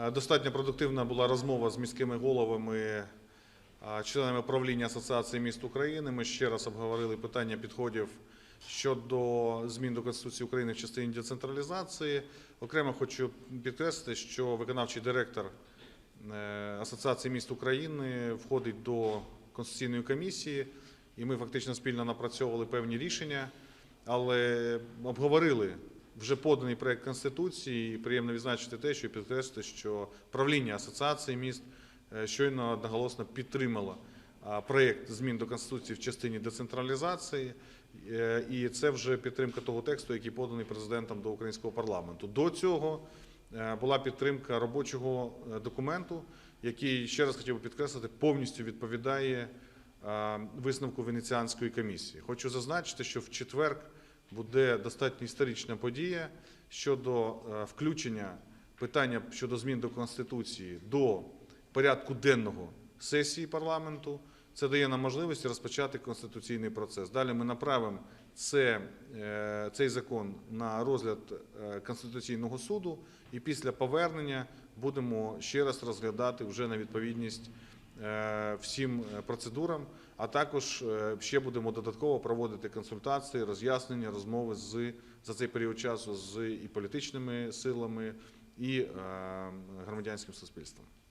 Е, Достатньо продуктивна була розмова з міськими головами, е, членами правління Асоціації міст України. Ми ще раз обговорили питання підходів щодо змін до Конституції України в частині децентралізації. Окремо хочу підкреслити, що виконавчий директор е, Асоціації міст України входить до Конституційної комісії, і ми фактично спільно напрацьовували певні рішення, але обговорили вже поданий проект Конституції. І приємно відзначити те, що підкреслити, що правління Асоціації міст е, щойно одноголосно підтримало а, проект змін до Конституції в частині децентралізації. Е, І це вже підтримка того тексту, який поданий президентом до українського парламенту. До цього е, була підтримка робочого документу, який ще раз хотів би підкреслити, повністю відповідає висновку Венеціанської комісії. Хочу зазначити, що в четвер буде достатньо історична подія щодо е, включення питання щодо змін до Конституції до порядку денного сесії парламенту. Це дає нам можливість розпочати конституційний процес. Далі ми направимо це, е, цей закон на розгляд е, Конституційного суду, і після повернення будемо ще раз розглядати вже на відповідність всім е, процедурам. А також е, ще будемо додатково проводити консультації, роз'яснення, розмови з за цей період часу з і політичними силами, і е, громадянським суспільством.